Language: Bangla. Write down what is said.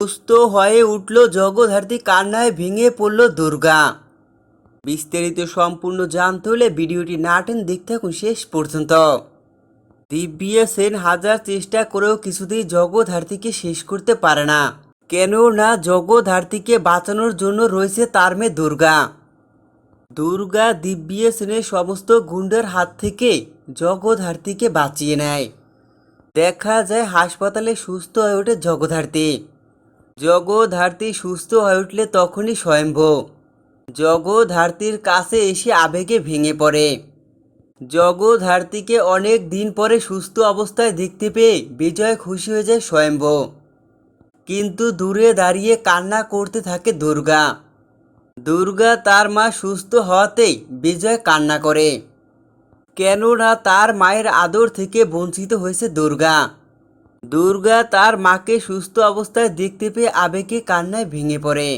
সুস্থ হয়ে উঠল জগধার্তী কান্নায় ভেঙে পড়ল দুর্গা। বিস্তারিত সম্পূর্ণ জানতে হলে ভিডিওটি না টেন দেখতে থাকুন শেষ পর্যন্ত। দিব্যিয়া সেন হাজার চেষ্টা করেও কিছুতেই জগধার্তীকে শেষ করতে পারে না। কেননা জগধার্তীকে বাঁচানোর জন্য রয়েছে তার মেয়ে দুর্গা। দুর্গা দিব্যিয়া সেনের সমস্ত গুন্ডার হাত থেকে জগধার্তীকে বাঁচিয়ে নেয়। দেখা যায় হাসপাতালে সুস্থ হয়ে ওঠে জগধার্তী জগধার্তী সুস্থ হয়ে উঠলে তখনই স্বয়ম্ভ। জগধার্তীর কাছে এসে আবেগে ভেঙে পড়ে। জগধার্তীকে অনেক দিন পরে সুস্থ অবস্থায় দেখতে পেয়ে বিজয় খুশি হয়ে যায় স্বয়ম্ভ। কিন্তু দূরে দাঁড়িয়ে কান্না করতে থাকে দুর্গা। দুর্গা তার মা সুস্থ হওয়াতেই বিজয় কান্না করে। কেননা তার মায়ের আদর থেকে বঞ্চিত হয়েছে দুর্গা। দুর্গা তার মাকে সুস্থ অবস্থায় দেখতে পেয়ে আবেগে কান্নায় ভেঙে পড়ে।